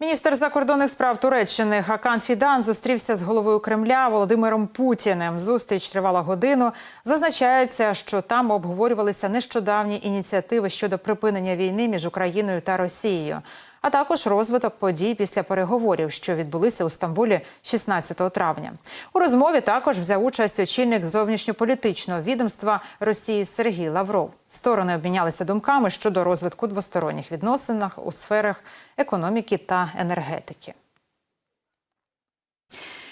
Міністр закордонних справ Туреччини Хакан Фідан зустрівся з головою Кремля Володимиром Путіним. Зустріч тривала годину. Зазначається, що там обговорювалися нещодавні ініціативи щодо припинення війни між Україною та Росією, а також розвиток подій після переговорів, що відбулися у Стамбулі 16 травня. У розмові також взяв участь очільник зовнішньополітичного відомства Росії Сергій Лавров. Сторони обмінялися думками щодо розвитку двосторонніх відносин у сферах економіки та енергетики.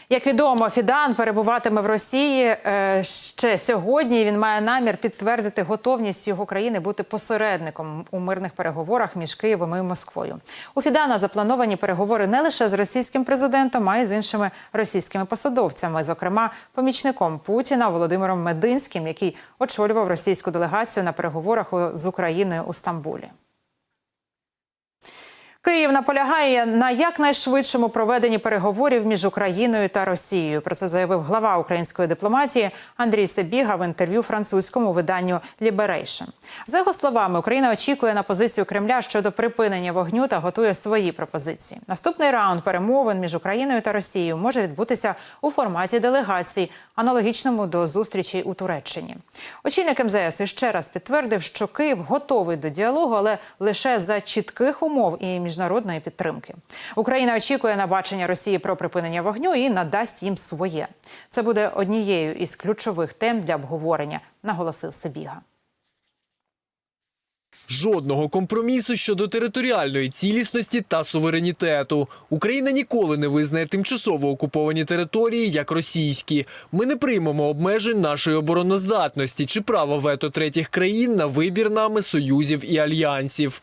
Як відомо, Фідан перебуватиме в Росії е, ще сьогодні. Він має намір підтвердити готовність його країни бути посередником у мирних переговорах між Києвом і Москвою. У Фідана заплановані переговори не лише з російським президентом, а й з іншими російськими посадовцями, зокрема помічником Путіна Володимиром Мединським, який очолював російську делегацію на переговорах з Україною у Стамбулі. Київ наполягає на якнайшвидшому проведенні переговорів між Україною та Росією. Про це заявив глава української дипломатії Андрій Себіга в інтерв'ю французькому виданню Liberation. За його словами, Україна очікує на позицію Кремля щодо припинення вогню та готує свої пропозиції. Наступний раунд перемовин між Україною та Росією може відбутися у форматі делегацій, аналогічному до зустрічей у Туреччині. Очільник МЗС іще раз підтвердив, що Київ готовий до діалогу, але лише за чітких умов і міжнародної підтримки. Україна очікує на бачення Росії про припинення вогню і надасть їм своє. Це буде однією із ключових тем для обговорення, наголосив Себіга. Жодного компромісу щодо територіальної цілісності та суверенітету. Україна ніколи не визнає тимчасово окуповані території як російські. Ми не приймемо обмежень нашої обороноздатності чи права вето третіх країн на вибір нами союзів і альянсів.